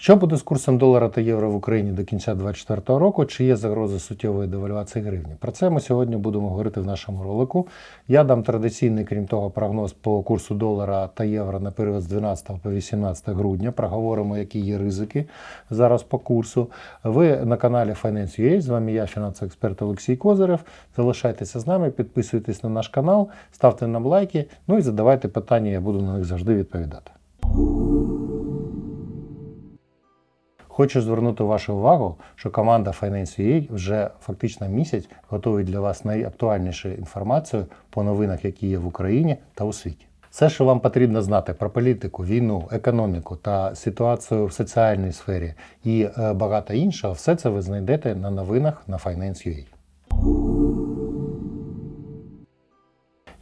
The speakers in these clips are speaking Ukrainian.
Що буде з курсом долара та євро в Україні до кінця 2024 року? Чи є загрози суттєвої девальвації гривні? Про це ми сьогодні будемо говорити в нашому ролику. Я дам традиційний, крім того, прогноз по курсу долара та євро на період з 12 по 18 грудня. Проговоримо, які є ризики зараз по курсу. Ви на каналі Finance.ua, з вами я, фінансовий експерт Олексій Козирев. Залишайтеся з нами, підписуйтесь на наш канал, ставте нам лайки, ну і задавайте питання, я буду на них завжди відповідати. Хочу звернути вашу увагу, що команда Finance.ua вже фактично місяць готує для вас найактуальнішу інформацію по новинах, які є в Україні та у світі. Все, що вам потрібно знати про політику, війну, економіку та ситуацію в соціальній сфері і е, багато іншого, все це ви знайдете на новинах на Finance.ua.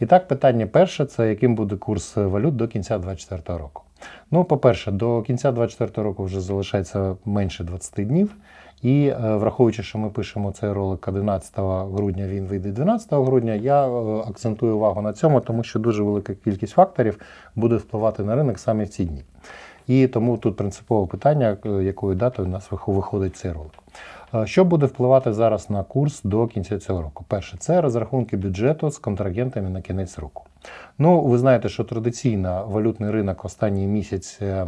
І так, питання перше це яким буде курс валют до кінця 2024 року. Ну, по-перше, до кінця 2024 року вже залишається менше 20 днів. І е, враховуючи, що ми пишемо цей ролик 11 грудня, він вийде 12 грудня. Я е, акцентую увагу на цьому, тому що дуже велика кількість факторів буде впливати на ринок саме в ці дні. І тому тут принципове питання, е, якою датою у нас виходить цей ролик. Що буде впливати зараз на курс до кінця цього року? Перше, це розрахунки бюджету з контрагентами на кінець року. Ну, ви знаєте, що традиційно валютний ринок останній місяць е,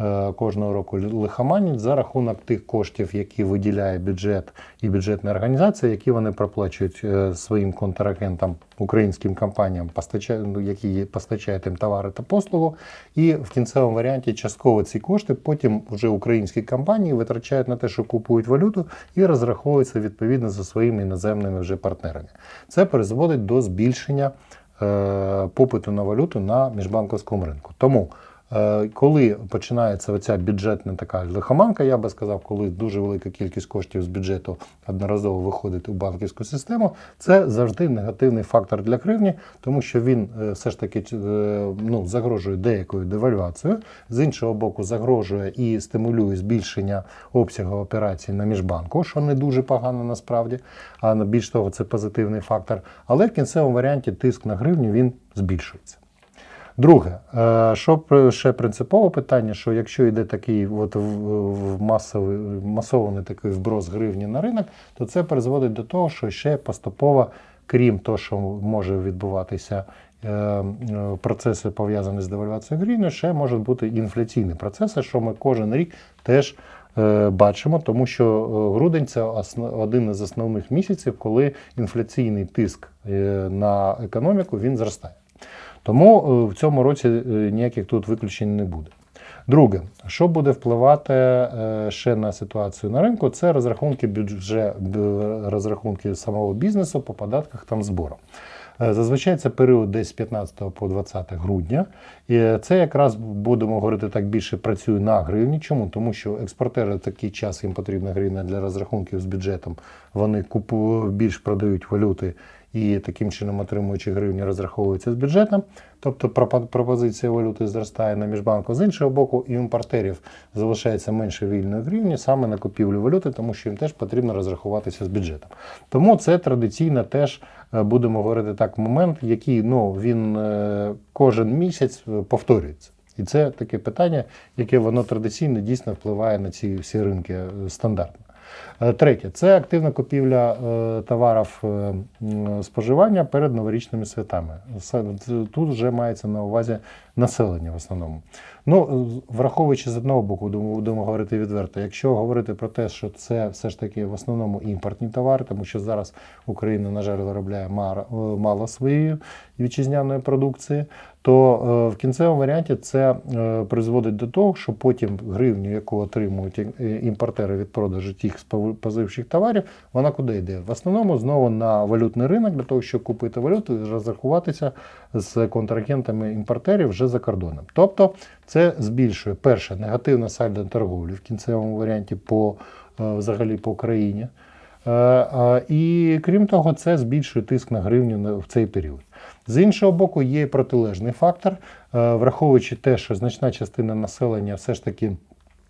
е, кожного року лихоманить за рахунок тих коштів, які виділяє бюджет і бюджетна організація, які вони проплачують е, своїм контрагентам, українським компаніям, ну, які постачають їм товари та послугу. І в кінцевому варіанті частково ці кошти потім вже українські компанії витрачають на те, що купують валюту і розраховуються відповідно за своїми іноземними вже партнерами. Це призводить до збільшення попиту на валюту на міжбанковському ринку. Тому, е, коли починається оця бюджетна така лихоманка, я би сказав, коли дуже велика кількість коштів з бюджету одноразово виходить у банківську систему, це завжди негативний фактор для гривні, тому що він е, все ж таки е, ну, загрожує деякою девальвацією, з іншого боку, загрожує і стимулює збільшення обсягу операцій на міжбанку, що не дуже погано насправді, а більш того, це позитивний фактор. Але в кінцевому варіанті тиск на гривню він збільшується. Друге, е, що ще принципове питання, що якщо йде такий от в- масовий, масований такий вброс гривні на ринок, то це призводить до того, що ще поступово, крім того, що може відбуватися е, е, процеси пов'язані з девальвацією гривні, ще можуть бути інфляційні процеси, що ми кожен рік теж бачимо, тому що грудень це один із основних місяців, коли інфляційний тиск на економіку він зростає. Тому е, в цьому році е, ніяких тут виключень не буде. Друге, що буде впливати е, ще на ситуацію на ринку, це розрахунки бюджет, розрахунки самого бізнесу по податках та зборам. Зазвичай це період десь з 15 по 20 грудня. І це якраз будемо говорити так більше працює на гривні. Чому? Тому що експортери в такий час їм потрібна гривня для розрахунків з бюджетом. Вони купу більш продають валюти і таким чином, отримуючи гривні, розраховуються з бюджетом. Тобто пропо- пропозиція валюти зростає на міжбанку. З іншого боку, і імпортерів залишається менше вільної гривні саме на купівлю валюти, тому що їм теж потрібно розрахуватися з бюджетом. Тому це традиційно теж е, будемо говорити так, момент, який ну, він е, кожен місяць е, повторюється. І це таке питання, яке воно традиційно дійсно впливає на ці всі ринки стандартно. Е, Третє це активна купівля е, товарів е, споживання перед новорічними святами. Тут вже мається на увазі населення в основному. Ну, враховуючи з одного боку, будемо, говорити відверто, якщо говорити про те, що це все ж таки в основному імпортні товари, тому що зараз Україна, на жаль, виробляє мало своєї вітчизняної продукції, то е, в кінцевому варіанті це е, призводить до того, що потім гривню, яку отримують е, імпортери від продажу тих спов- товарів, вона куди йде? В основному знову на валютний ринок для того, щоб купити валюту і розрахуватися з контрагентами імпортерів вже за кордоном. Тобто це збільшує перше негативне сальдо торговлі в кінцевому варіанті по взагалі по країні. І крім того, це збільшує тиск на гривню в цей період. З іншого боку, є протилежний фактор, Е, враховуючи те, що значна частина населення все ж таки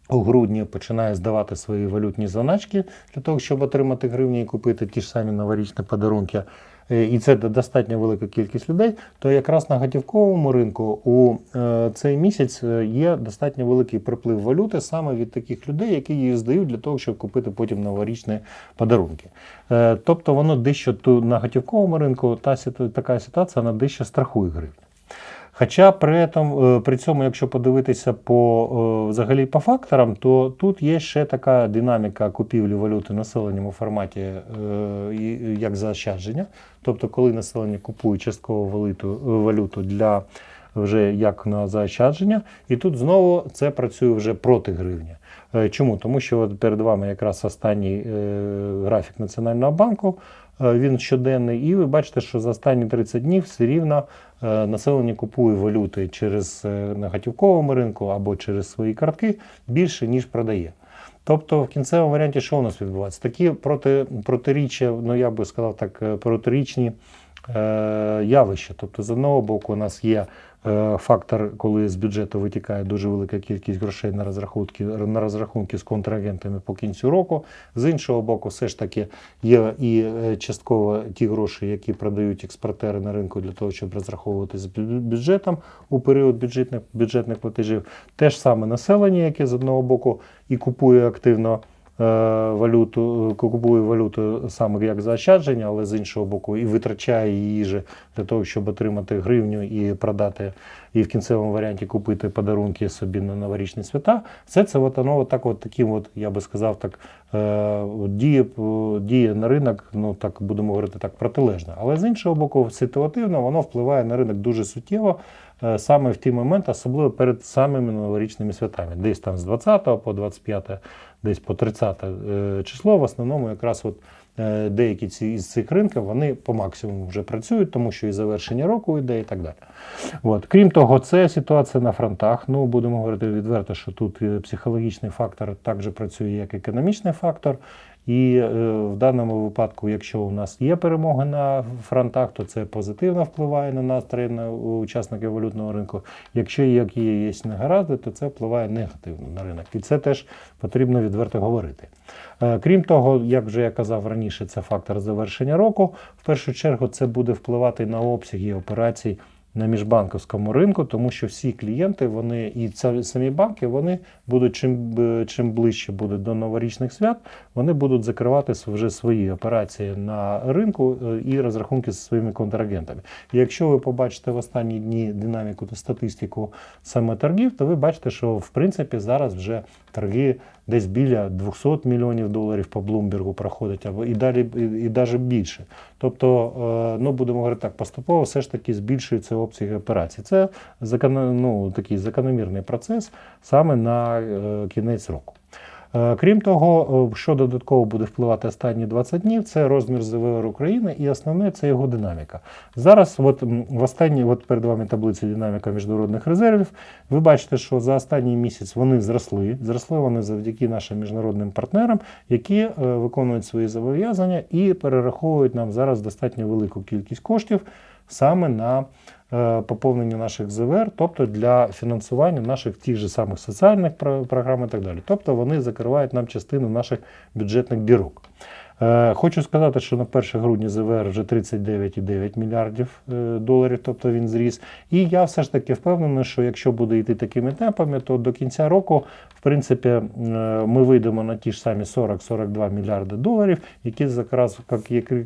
у грудні починає здавати свої валютні заначки для того, щоб отримати гривні і купити ті ж самі новорічні подарунки. Е, І це достатньо велика кількість людей. То якраз на готівковому ринку у е, цей місяць е, є достатньо великий приплив валюти саме від таких людей, які її здають для того, щоб купити потім новорічні подарунки. Тобто воно дещо на готівковому ринку та така ситуація вона дещо страхує гривню. Хоча при, этом, е, при цьому, якщо подивитися по е, взагалі по факторам, то тут є ще така динаміка купівлі валюти населенням у форматі е, як заощадження. Тобто, коли населення купує частково валюту, валюту для вже як на заощадження, і тут знову це працює вже проти гривні. Чому? Тому що от перед вами якраз останній графік Національного банку. Е, Він щоденний, і ви бачите, що за останні 30 днів все рівно е, населення купує валюти через е, на готівковому ринку або через свої картки більше, ніж продає. Тобто в кінцевому варіанті що у нас відбувається? Такі проти, протиріччя, ну я би сказав так, протирічні е, явища. Тобто, з одного боку, у нас є е, фактор, коли з бюджету витікає дуже велика кількість грошей на розрахунки, на розрахунки з контрагентами по кінцю року. З іншого боку, все ж таки є і е, частково ті гроші, які продають експортери на ринку для того, щоб розраховувати з бюджетом у період бюджетних, бюджетних платежів. Те ж саме населення, яке з одного боку і купує активно валюту, е, купує валюту саме як заощадження, але з іншого боку і витрачає її же для того, щоб отримати гривню і продати, і в кінцевому варіанті купити подарунки собі на новорічні свята. Все це от воно так, от таким, от, я би сказав, так е, діє, е, діє на ринок, ну так будемо говорити так, протилежно. Але з іншого боку, ситуативно воно впливає на ринок дуже суттєво. Е, Саме в ті моменти, особливо перед самими новорічними святами, десь там з 20 по 25, десь по 30 е, число. В основному якраз от е, деякі ці із цих ринків вони по максимуму вже працюють, тому що і завершення року йде і так далі. От. Крім того, це ситуація на фронтах. Ну, будемо говорити відверто, що тут психологічний фактор також працює як економічний фактор. І е, в даному випадку, якщо у нас є перемоги на фронтах, то це позитивно впливає на настрої на учасників валютного ринку. Якщо які є негаразди, то це впливає негативно на ринок. І це теж потрібно відверто говорити. Е, Крім того, як вже я казав раніше, це фактор завершення року. В першу чергу це буде впливати на обсяги операцій на міжбанковському ринку, тому що всі клієнти, вони і самі банки, вони будуть чим, чим ближче буде до новорічних свят, вони будуть закривати вже свої операції на ринку е, і розрахунки зі своїми контрагентами. І якщо ви побачите в останні дні динаміку та статистику саме торгів, то ви бачите, що в принципі зараз вже торги десь біля 200 мільйонів доларів по Блумбергу проходять, або і далі і, навіть більше. Тобто, е, ну будемо говорити так, поступово все ж таки збільшуються обсяги операцій. Це ну, такий закономірний процес саме на е, кінець року. Е, Крім того, е, що додатково буде впливати останні 20 днів, це розмір ЗВР України і основне це його динаміка. Зараз, от в останній, от перед вами таблиця динаміка міжнародних резервів. Ви бачите, що за останній місяць вони зросли. Зросли вони завдяки нашим міжнародним партнерам, які виконують свої зобов'язання і перераховують нам зараз достатньо велику кількість коштів саме на е, поповнення наших ЗВР, тобто для фінансування наших тих же самих соціальних про- програм і так далі. Тобто вони закривають нам частину наших бюджетних дірок. Е, Хочу сказати, що на 1 грудня ЗВР вже 39,9 мільярдів е, доларів, тобто він зріс. І я все ж таки впевнений, що якщо буде йти такими темпами, то до кінця року, в принципі, е, ми вийдемо на ті ж самі 40-42 мільярди доларів, які якраз,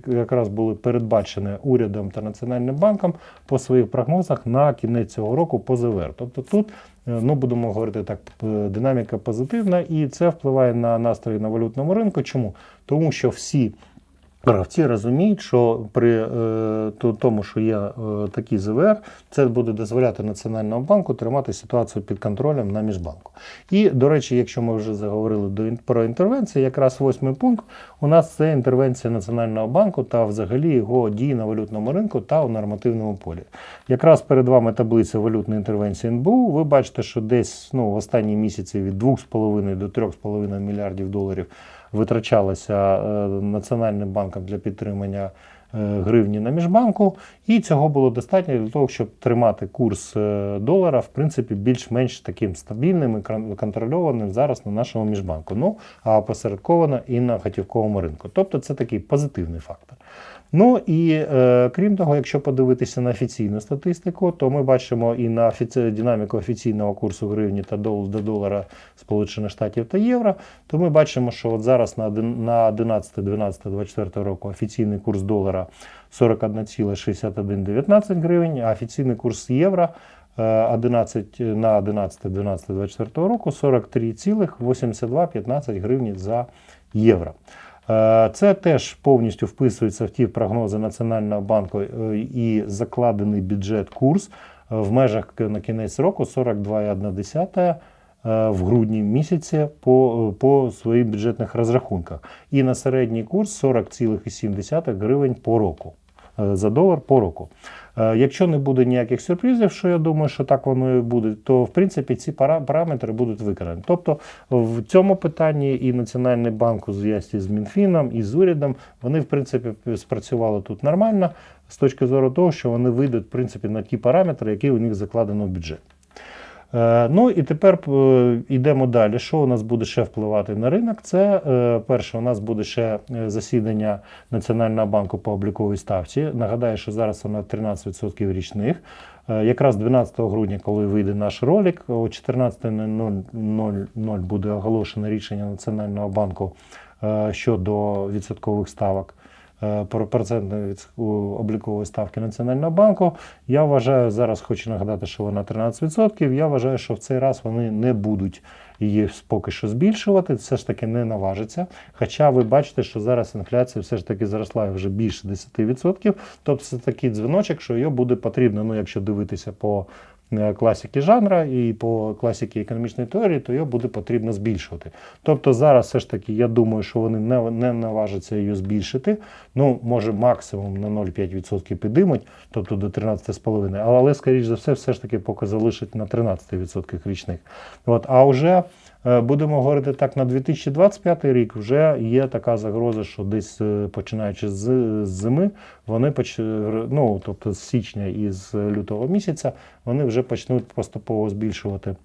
якраз були передбачені урядом та Національним банком по своїх прогнозах на кінець цього року по ЗВР. Тобто тут Ну, будемо говорити так, е, динаміка позитивна, і це впливає на настрої на валютному ринку. Чому? Тому що всі гравці розуміють, що при е, тому, що є е, такі ЗВР, це буде дозволяти Національному банку тримати ситуацію під контролем на міжбанку. І, до речі, якщо ми вже заговорили до, про інтервенції, якраз восьмий пункт у нас це інтервенція Національного банку та взагалі його дії на валютному ринку та у нормативному полі. Якраз перед вами таблиця валютної інтервенції НБУ. Ви бачите, що десь ну, в останні місяці від 2,5 до 3,5 мільярдів доларів витрачалося е, Національним банком для підтримання гривні на міжбанку, і цього було достатньо для того, щоб тримати курс е, долара в принципі більш-менш таким стабільним і контрольованим зараз на нашому міжбанку. Ну а опосередковано і на готівковому ринку. Тобто це такий позитивний фактор. Ну і е, крім того, якщо подивитися на офіційну статистику, то ми бачимо і на офіці... динаміку офіційного курсу гривні та дол... до долара Сполучених Штатів та євро, то ми бачимо, що от зараз на на 11-12-24 року офіційний курс долара 41,6119 гривень, а офіційний курс євро е, 11 на 11-12-24 року 43,8215 гривні за євро. Е, Це теж повністю вписується в ті прогнози Національного банку е, і закладений бюджет курс е, в межах на кінець року 42,1 е, в грудні місяці по, по своїх бюджетних розрахунках. І на середній курс 40,7 гривень по року. Е, За долар по року. Е, Якщо не буде ніяких сюрпризів, що я думаю, що так воно і буде, то в принципі ці параметри будуть виконані. Тобто в цьому питанні і Національний банк у зв'язці з Мінфіном і з урядом вони в принципі спрацювали тут нормально з точки зору того, що вони вийдуть в принципі на ті параметри, які у них закладено в бюджет. Е, Ну і тепер е, йдемо далі. Що у нас буде ще впливати на ринок? Це е, перше, у нас буде ще засідання Національного банку по обліковій ставці. Нагадаю, що зараз вона 13% річних. Якраз 12 грудня, коли вийде наш ролик, о 14.00 буде оголошено рішення Національного банку щодо відсоткових ставок процентної від- облікової ставки Національного банку. Я вважаю, зараз хочу нагадати, що вона 13%. Я вважаю, що в цей раз вони не будуть її поки що збільшувати, все ж таки не наважиться. Хоча ви бачите, що зараз інфляція все ж таки зросла вже більше 10%. Тобто це такий дзвіночок, що його буде потрібно, ну якщо дивитися по класики жанра і по класіки економічної теорії, то його буде потрібно збільшувати. Тобто зараз все ж таки я думаю, що вони не, не наважаться її збільшити. Ну, може, максимум на 0,5% підіймуть, тобто до 13,5%, але, скоріш за все, все ж таки поки залишать на 13% річних. От, а вже будемо говорити так, на 2025 рік вже є така загроза, що десь е, починаючи з, зими, вони поч... ну, тобто з січня і з лютого місяця, вони вже почнуть поступово збільшувати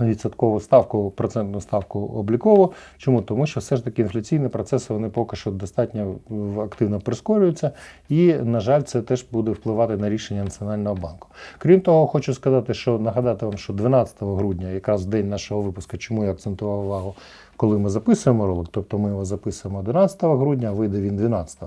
відсоткову ставку, процентну ставку облікову. Чому? Тому що все ж таки інфляційні процеси вони поки що достатньо активно прискорюються, і, на жаль, це теж буде впливати на рішення Національного банку. Крім того, хочу сказати, що нагадати вам, що 12 грудня, якраз день нашого випуску, чому я акцентував увагу, коли ми записуємо ролик, тобто ми його записуємо 11 грудня, вийде він 12.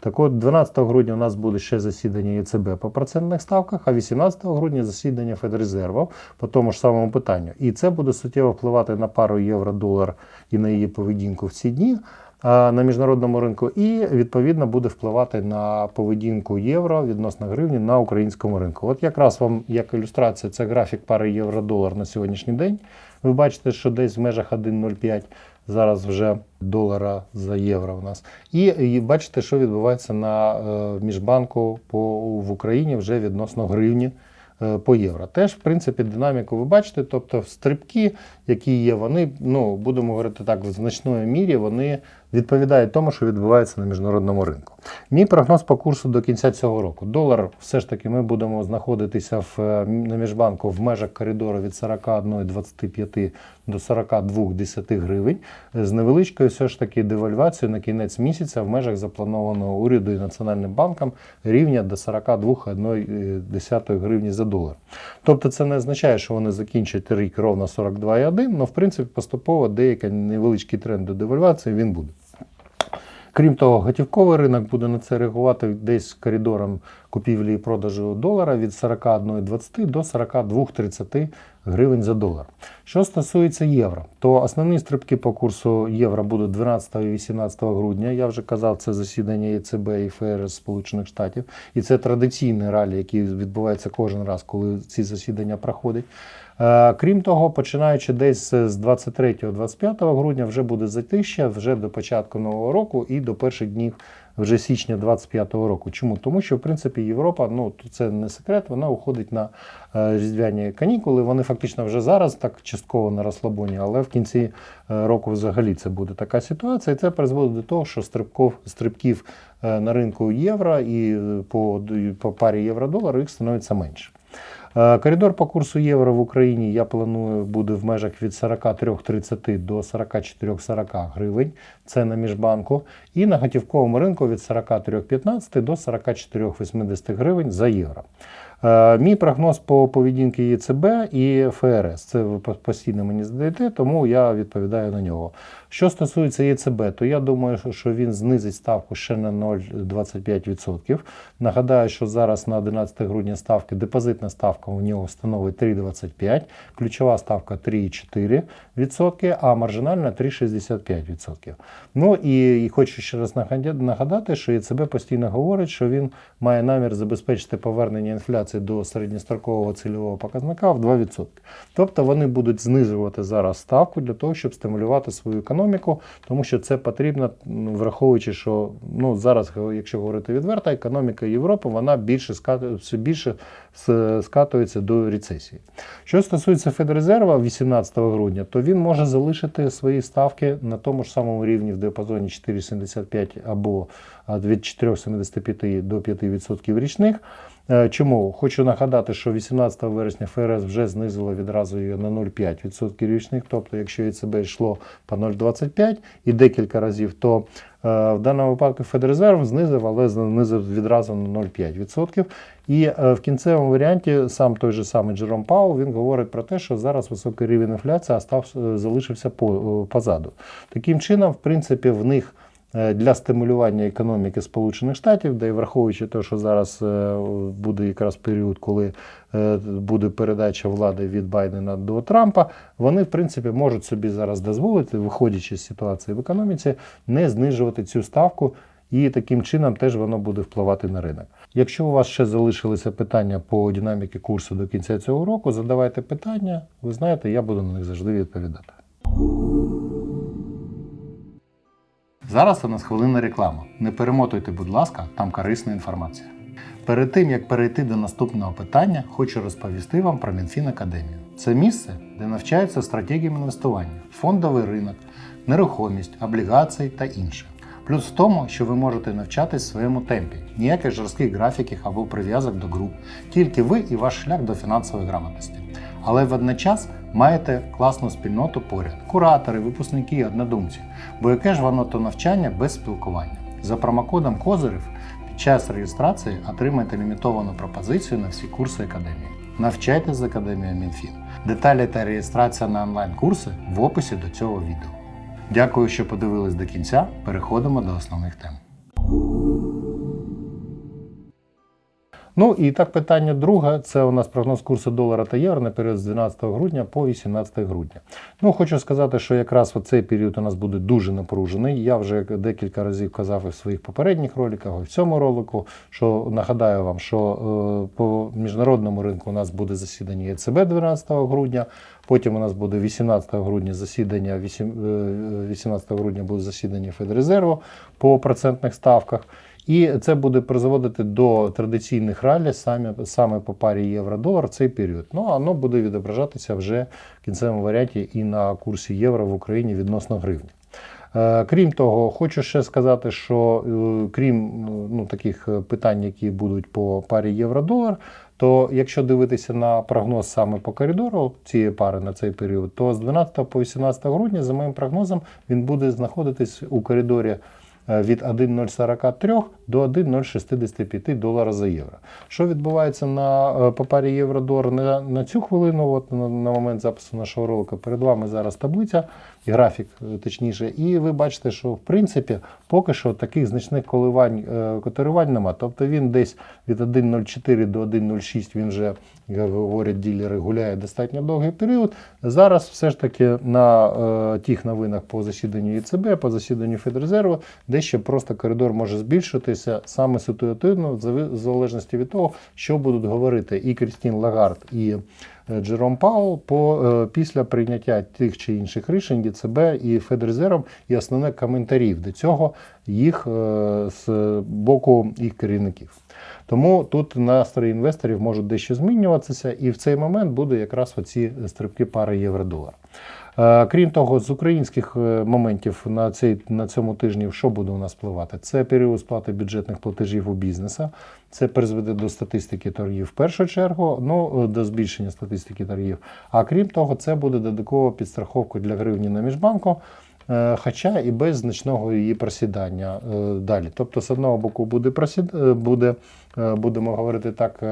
Так от, 12 грудня у нас буде ще засідання ЄЦБ по процентних ставках, а 18 грудня засідання Федрезерву по тому ж самому питанню. І це буде суттєво впливати на пару євро-долар і на її поведінку в ці дні на міжнародному ринку, і відповідно буде впливати на поведінку євро відносно гривні на українському ринку. От якраз вам як ілюстрація, це графік пари євро-долар на сьогоднішній день. Ви бачите, що десь в межах 1,05 зараз вже долара за євро у нас. І, і бачите, що відбувається на е, міжбанку по, в Україні вже відносно гривні е, по євро. Теж, в принципі, динаміку ви бачите, тобто стрибки, які є, вони, ну, будемо говорити так, в значної мірі вони відповідають тому, що відбувається на міжнародному ринку. Мій прогноз по курсу до кінця цього року. Долар все ж таки ми будемо знаходитися в, е, на міжбанку в межах коридору від 41,25 до 42,10 гривень з невеличкою все ж таки девальвацією на кінець місяця в межах запланованого уряду і Національним банком рівня до 42,1 гривні за долар. Тобто це не означає, що вони закінчать рік ровно 42,1, але в принципі поступово деякий невеличкий тренд до девальвації він буде. Крім того, готівковий ринок буде на це реагувати десь коридором купівлі і продажу долара від 41,20 до 42,30 гривень за долар. Що стосується євро, то основні стрибки по курсу євро будуть 12 і 18 грудня. Я вже казав, це засідання ЄЦБ і ФРС Сполучених Штатів. І це традиційний ралі, який відбувається кожен раз, коли ці засідання проходять. Е, Крім того, починаючи десь з 23-25 грудня, вже буде затища вже до початку нового року і до перших днів вже січня 25-го року. Чому? Тому що в принципі Європа, ну це не секрет, вона уходить на е, різдвяні канікули. Вони фактично вже зараз так частково на розслабоні, але в кінці е, року взагалі це буде така ситуація. І це призводить до того, що стрибков, стрибків е, на ринку євро і по, по парі євро-долар їх становиться менше. Е, Коридор по курсу євро в Україні я планую буде в межах від 43,30 до 44,40 гривень. Це на міжбанку. І на готівковому ринку від 43,15 до 44,80 гривень за євро. Е, Мій прогноз по поведінки ЄЦБ і ФРС. Це ви постійно мені задаєте, тому я відповідаю на нього. Що стосується ЄЦБ, то я думаю, що- він знизить ставку ще на 0,25%. Нагадаю, що зараз на 11 грудня ставки депозитна ставка у нього становить 3,25, ключова ставка 3,4%, а маржинальна 3,65%. Ну і хочу ще раз нагадати, що ЄЦБ постійно говорить, що він має намір забезпечити повернення інфляції до середньострокового цільового показника в 2%. Тобто вони будуть знижувати зараз ставку для того, щоб стимулювати свою економіку, тому що це потрібно, враховуючи, що ну зараз, якщо говорити відверто, економіка Європи вона більше все більше скатується до рецесії. Що стосується Федрезерва 18 грудня, то він може залишити свої ставки на тому ж самому рівні в діапазоні 4,75 або від 4,75 до 5% річних. Е, Чому? Хочу нагадати, що 18 вересня ФРС вже знизило відразу її на 0,5% річних. Тобто, якщо ЕЦБ йшло по 0,25 і декілька разів, то е, в даному випадку Федрезерв знизив, але знизив відразу на 0,5%. І е, в кінцевому варіанті сам той же самий Джером Паул він говорить про те, що зараз високий рівень інфляції став, залишився позаду. Таким чином, в принципі, в них для стимулювання економіки Сполучених Штатів, де враховуючи те, що зараз е, буде якраз період, коли е, буде передача влади від Байдена до Трампа, вони в принципі можуть собі зараз дозволити, виходячи з ситуації в економіці, не знижувати цю ставку. І таким чином теж воно буде впливати на ринок. Якщо у вас ще залишилися питання по динаміки курсу до кінця цього року, задавайте питання. Ви знаєте, я буду на них завжди відповідати. Зараз у нас хвилина реклама. Не перемотуйте, будь ласка, там корисна інформація. Перед тим як перейти до наступного питання, хочу розповісти вам про Мінфін Академію. Це місце, де навчаються стратегіям інвестування, фондовий ринок, нерухомість, облігації та інше. Плюс в тому, що ви можете навчатись в своєму темпі, ніяких жорстких графіків або прив'язок до груп, тільки ви і ваш шлях до фінансової грамотності. Але водночас маєте класну спільноту поряд, куратори, випускники, однодумці. Бо яке ж воно то навчання без спілкування? За промокодом Козирів під час реєстрації отримайте лімітовану пропозицію на всі курси академії. Навчайтесь з академією Мінфін. Деталі та реєстрація на онлайн-курси в описі до цього відео. Дякую, що подивились до кінця. Переходимо до основних тем. Ну і так, питання друге. Це у нас прогноз курсу долара та євро на період з 12 грудня по 18 грудня. Ну, хочу сказати, що якраз цей період у нас буде дуже напружений. Я вже декілька разів казав і в своїх попередніх роликах, і в цьому ролику, що нагадаю вам, що е, по міжнародному ринку у нас буде засідання ЄЦБ 12 грудня. Потім у нас буде 18 грудня засідання, вісім- е, 18 грудня буде засідання Федрезерву по процентних ставках. І це буде призводити до традиційних ралі саме, саме по парі євро-долар в цей період. Ну, воно буде відображатися вже в кінцевому варіанті і на курсі євро в Україні відносно гривні. Е, Крім того, хочу ще сказати, що е, крім ну, таких питань, які будуть по парі євро-долар, то якщо дивитися на прогноз саме по коридору цієї пари на цей період, то з 12 по 18 грудня, за моїм прогнозом, він буде знаходитись у коридорі від 1,043 до 1,065 долара за євро. Що відбувається на папері Євродор на, на цю хвилину, от на, на момент запису нашого ролика, перед вами зараз таблиця, графік е, точніше, і ви бачите, що в принципі поки що таких значних коливань е, котирувань нема. Тобто він десь від 1,04 до 1,06 він вже, як говорять ділери, гуляє достатньо довгий період. Зараз все ж таки на е, тих новинах по засіданню ЄЦБ, по засіданню Федрезерву, дещо просто коридор може збільшитися саме ситуативно, в залежності від того, що будуть говорити і Крістін Лагард, і Джером Паул по, е, після прийняття тих чи інших рішень ЄЦБ і Федрезервом і основне коментарів до цього їх е, з боку їх керівників. Тому тут настрої інвесторів можуть дещо змінюватися, і в цей момент буде якраз оці стрибки пари євро-долар. Е, Крім того, з українських е, моментів на цей на цьому тижні що буде у нас впливати? Це період сплати бюджетних платежів у бізнеса. Це призведе до статистики торгів в першу чергу, ну до збільшення статистики торгів. А крім того, це буде додаткова підстраховка для гривні на міжбанку. е, Хоча і без значного її просідання е, далі. Тобто, з одного боку, буде просід... е, буде, е, будемо говорити так,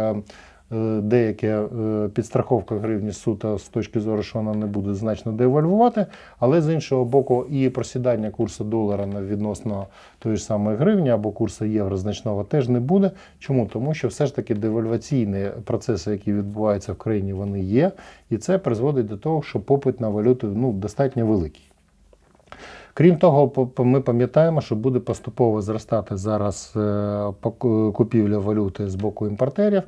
е, деяке е, підстраховка гривні суто з точки зору, що вона не буде значно девальвувати, але з іншого боку, і просідання курсу долара на відносно тої ж самої гривні або курсу євро значного теж не буде. Чому? Тому що все ж таки девальваційні процеси, які відбуваються в країні, вони є, і це призводить до того, що попит на валюту ну, достатньо великий. Крім того, ми пам'ятаємо, що буде поступово зростати зараз е, купівля валюти з боку імпортерів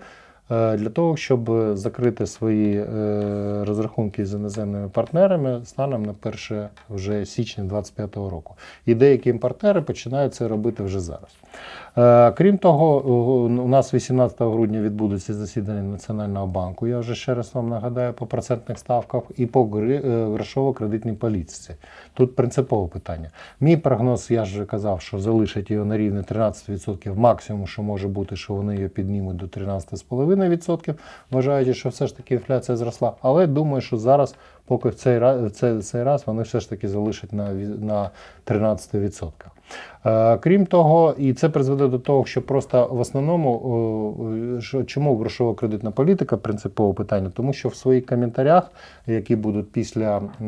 для того, щоб закрити свої е, розрахунки з іноземними партнерами станом на 1 вже січня 2025 року. І деякі імпортери починають це робити вже зараз. Е, Крім того, у нас 18 грудня відбудеться засідання Національного банку. Я вже ще раз вам нагадаю по процентних ставках і по е, грошово-кредитній політиці. Тут принципове питання. Мій прогноз, я вже казав, що залишать його на рівні 13%. Максимум, що може бути, що вони його піднімуть до 13,5%, вважаючи, що все ж таки інфляція зросла. Але думаю, що зараз, поки в цей раз, цей, цей раз вони все ж таки залишать на, на 13%. Е, Крім того, і це призведе до того, що просто в основному що- чому грошово-кредитна політика принципове питання, тому що в своїх коментарях, які будуть після е,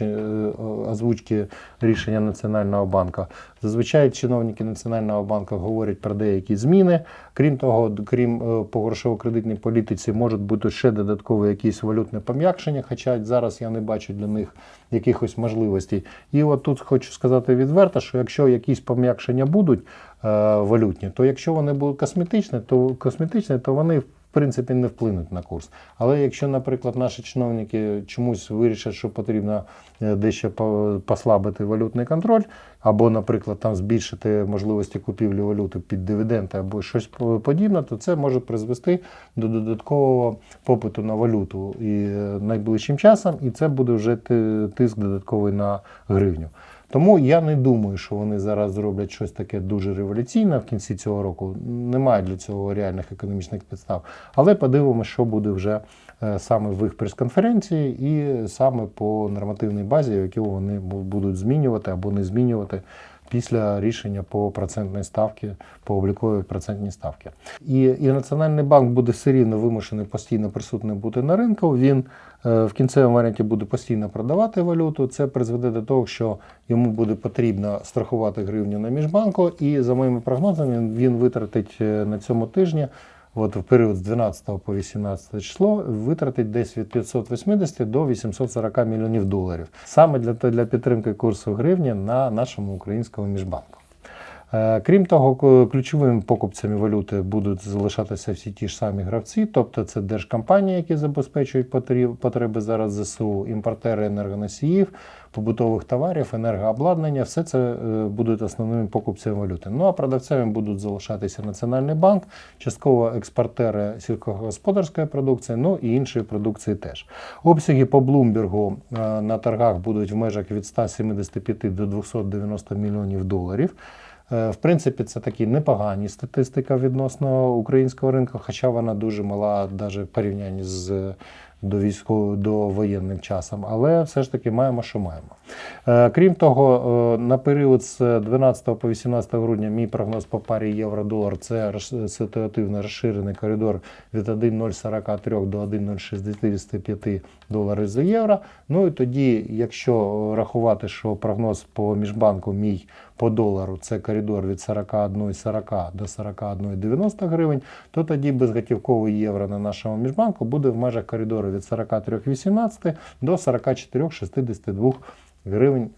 е, озвучки рішення Національного банку, зазвичай чиновники Національного банку говорять про деякі зміни. Крім того, крім е, по грошово-кредитній політиці, можуть бути ще додаткові якісь валютне пом'якшення, хоча зараз я не бачу для них якихось можливостей. І от тут хочу сказати відверто, що якщо якісь пом'якшення будуть е, валютні, то якщо вони будуть косметичні, то косметичні, то вони в принципі не вплинуть на курс. Але якщо, наприклад, наші чиновники чомусь вирішать, що потрібно е, дещо послабити валютний контроль, або, наприклад, там збільшити можливості купівлі валюти під дивіденди або щось подібне, то це може призвести до додаткового попиту на валюту і е, найближчим часом, і це буде вже тиск додатковий на гривню. Тому я не думаю, що вони зараз зроблять щось таке дуже революційне в кінці цього року. Немає для цього реальних економічних підстав. Але подивимося, що буде вже е, саме в їх прес-конференції, і саме по нормативній базі, яку вони будуть змінювати або не змінювати після рішення по процентній ставці, по обліковій процентній ставці. І, і Національний банк буде все рівно вимушений постійно присутній бути на ринку. Він е, в кінцевому варіанті буде постійно продавати валюту. Це призведе до того, що йому буде потрібно страхувати гривню на міжбанку, і за моїми прогнозами він- він витратить е, на цьому тижні. От в період з 12 по 18 число витратить десь від 580 до 840 мільйонів доларів саме для, для підтримки курсу гривні на нашому українському міжбанку. Е, Крім того, ключовими покупцями валюти будуть залишатися всі ті ж самі гравці, тобто це держкомпанії, які забезпечують потреби зараз ЗСУ, імпортери енергоносіїв, побутових товарів, енергообладнання. Все це е, будуть основними покупцями валюти. Ну а продавцями будуть залишатися Національний банк, частково експортери сільськогосподарської продукції, ну і іншої продукції теж. Обсяги по Блумбергу е, на торгах будуть в межах від 175 до 290 мільйонів доларів. Е, В принципі, це такі непогані статистика відносно українського ринку, хоча вона дуже мала навіть в порівнянні з до військового до воєнним часом, але все ж таки маємо, що маємо. Е, Крім того, е, на період з 12 по 18 грудня мій прогноз по парі євро-долар це ситуативно розширений коридор від 1,043 до 1,065 доларів за євро. Ну і тоді, якщо рахувати, що прогноз по міжбанку мій по долару це коридор від 41,40 до 41,90 гривень, то тоді безготівковий євро на нашому міжбанку буде в межах коридору від 43,18 до 44,62 гривень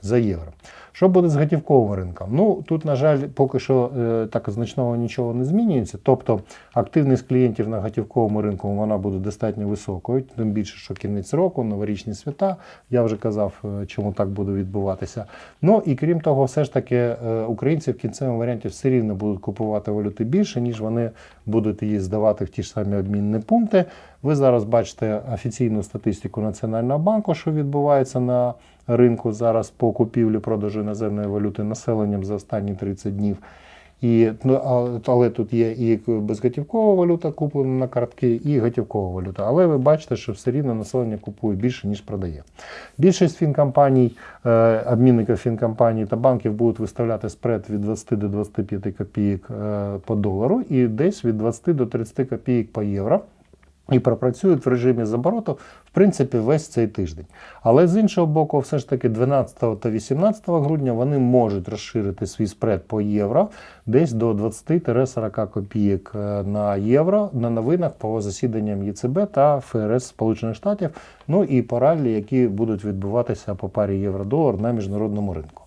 за євро. Що буде з готівковим ринком? Ну тут, на жаль, поки що е, так значного нічого не змінюється. Тобто активність клієнтів на готівковому ринку вона буде достатньо високою, тим більше, що кінець року, новорічні свята. Я вже казав, е, чому так буде відбуватися. Ну і крім того, все ж таки е, українці в кінцевому варіанті все рівно будуть купувати валюти більше, ніж вони будуть її здавати в ті ж самі обмінні пункти. Ви зараз бачите офіційну статистику Національного банку, що відбувається на ринку зараз по купівлі продажу іноземної валюти населенням за останні 30 днів. І, ну, але тут є і безготівкова валюта куплена на картки, і готівкова валюта. Але ви бачите, що все рівно населення купує більше, ніж продає. Більшість фінкомпаній, е, обмінників фінкомпаній та банків будуть виставляти спред від 20 до 25 копійок е, по долару і десь від 20 до 30 копійок по євро. І пропрацюють в режимі з обороту, в принципі, весь цей тиждень. Але з іншого боку, все ж таки 12 та 18 грудня вони можуть розширити свій спред по євро десь до 20-40 копійок е, на євро на новинах по засіданням ЄЦБ та ФРС Сполучених Штатів, ну і по раллі, які будуть відбуватися по парі євро-долар на міжнародному ринку.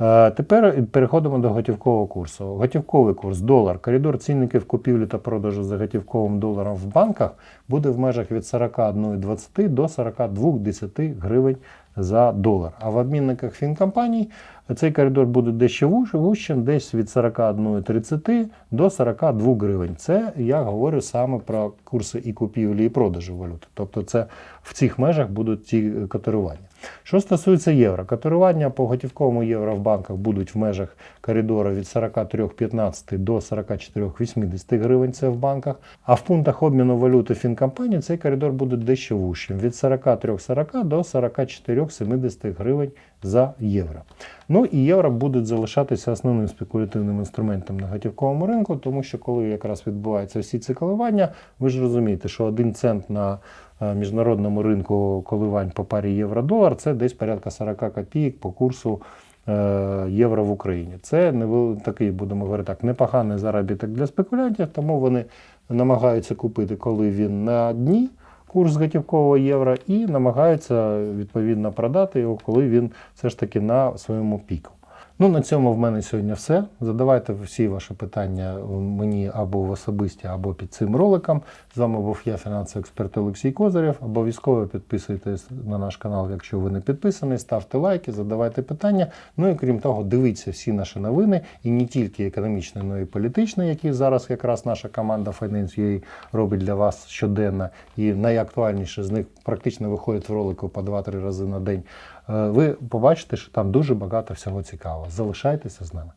Е, Тепер переходимо до готівкового курсу. Готівковий курс долар. Коридор цінників купівлі та продажу за готівковим доларом в банках буде в межах від 41,20 до 42,10 гривень за долар. А в обмінниках фінкомпаній цей коридор буде дещо вуж- вущим, десь від 41,30 до 42 гривень. Це я говорю саме про курси і купівлі, і продажу валюти. Тобто це в цих межах будуть ті е, котирування. Що стосується євро, котирування по готівковому євро в банках будуть в межах коридору від 43,15 до 44,80 гривень. Це в банках. А в пунктах обміну валюти фінкомпанії цей коридор буде дещо вущим від 43,40 до 44,70 гривень за євро. Ну і євро будуть залишатися основним спекулятивним інструментом на готівковому ринку, тому що коли якраз відбуваються всі ці коливання, ви ж розумієте, що один цент на е, міжнародному ринку коливань по парі євро-долар це десь порядка 40 копійок по курсу е, євро в Україні. Це невел... такий, будемо говорити так, непоганий заробіток для спекулянтів, тому вони намагаються купити, коли він на дні курс готівкового євро, і намагаються відповідно продати його, коли він все ж таки на своєму піку. Ну, на цьому в мене сьогодні все. Задавайте всі ваші питання мені або в особисті, або під цим роликом. З вами був я, фінансовий експерт Олексій Козирєв. Обов'язково підписуйтесь на наш канал, якщо ви не підписані, ставте лайки, задавайте питання. Ну і крім того, дивіться всі наші новини, і не тільки економічні, але й політичні, які зараз якраз наша команда Finance.ua робить для вас щоденно. І найактуальніше з них практично виходить в ролику по 2-3 рази на день. Е, Ви побачите, що там дуже багато всього цікавого. Залишайтеся з нами.